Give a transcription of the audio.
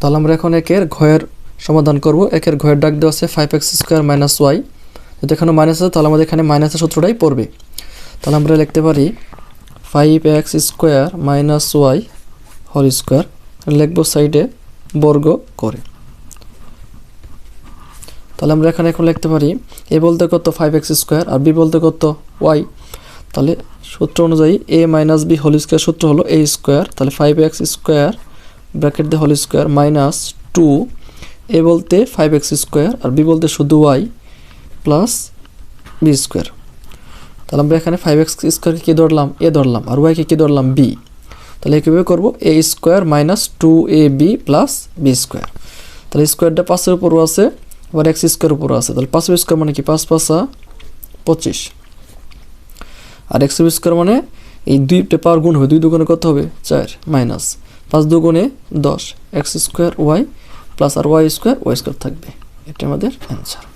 তাহলে আমরা এখন একের ঘয়ের সমাধান করব। একের ঘয়ের ডাক দেওয়া আছে five X square minus Y যদি এখানে মাইনাস আছে, তাহলে আমাদের এখানে মাইনাসের সূত্রটাই পড়বে। তাহলে আমরা লিখতে পারি five X square minus Y whole square লিখব সাইডে বর্গ করে। তাহলে আমরা এখানে এখন লিখতে পারি এ বলতে কত ফাইভ এক্স স্কোয়ার আর বি বলতে কত ওয়াই তাহলে সূত্র অনুযায়ী A minus B whole square সূত্র হলো এ স্কোয়ার তাহলে ফাইভ এক্স স্কোয়ার ব্র্যাকেট দিয়ে whole square, minus two, A বলতে ফাইভ এক্স স্কোয়ার আর বি বলতে শুধু ওয়াই প্লাস বি স্কোয়ার। তাহলে আমরা এখানে ফাইভ এক্স স্কোয়ারকে কী ধরলাম? এ ধরলাম। আর ওয়াইকে কী ধরলাম? বি তাহলে কীভাবে করব A square minus two A B plus B square. তাহলে স্কোয়ারটা পাঁচের উপরও আছে, আবার এক্স স্কোয়ার উপরও আছে। তাহলে পাঁচ স্কোয়ার মানে কি? পাঁচ পাঁচা পঁচিশ। আর এক্স স্কোয়ার মানে এই দুইটা পাওয়ার গুণ হবে, দুই দুগুণে কত হবে? চার মাইনাস পাঁচ দুগুণে দশ, এক্স স্কোয়ার ওয়াই প্লাস আর ওয়াই স্কোয়ার ওয়াই স্কোয়ার থাকবে। এটা আমাদের অ্যান্সার